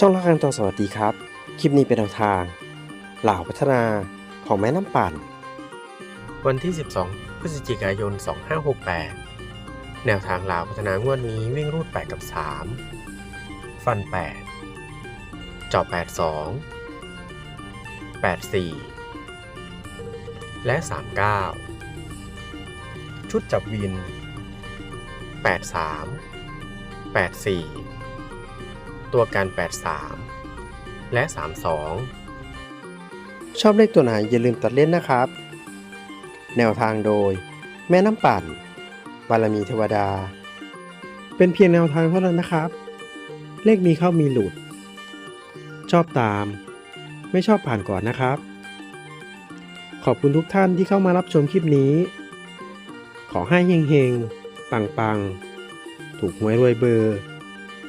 ช่องละครังตองสวัสดีครับ คลิปนี้เป็นแนวทาง เหล่าพัฒนาของแม่น้ำปั่น วันที่ 12 พฤศจิกายน 2568 แนวทางหล่าวพัฒนางวดนี้วิ่งรูด 8 กับ 3 ฟัน 8 เจาะ82 84 และ 39 ชุดจับวิน 83 84 ตัวการ83 และ 32 ชอบเลขตัวไหนอย่าลืมตัดเล่นนะครับ แนวทางโดย แม่น้ำปั่น บารมีเทวดา เป็นเพียงแนวทางเท่านั้นนะครับ เลขมีเข้ามีหลุด ชอบตาม ไม่ชอบผ่านก่อนนะครับ ขอบคุณทุกท่านที่เข้ามารับชมคลิปนี้ ขอให้เฮงๆ ปังๆ ถูกหวยรวยเบอร์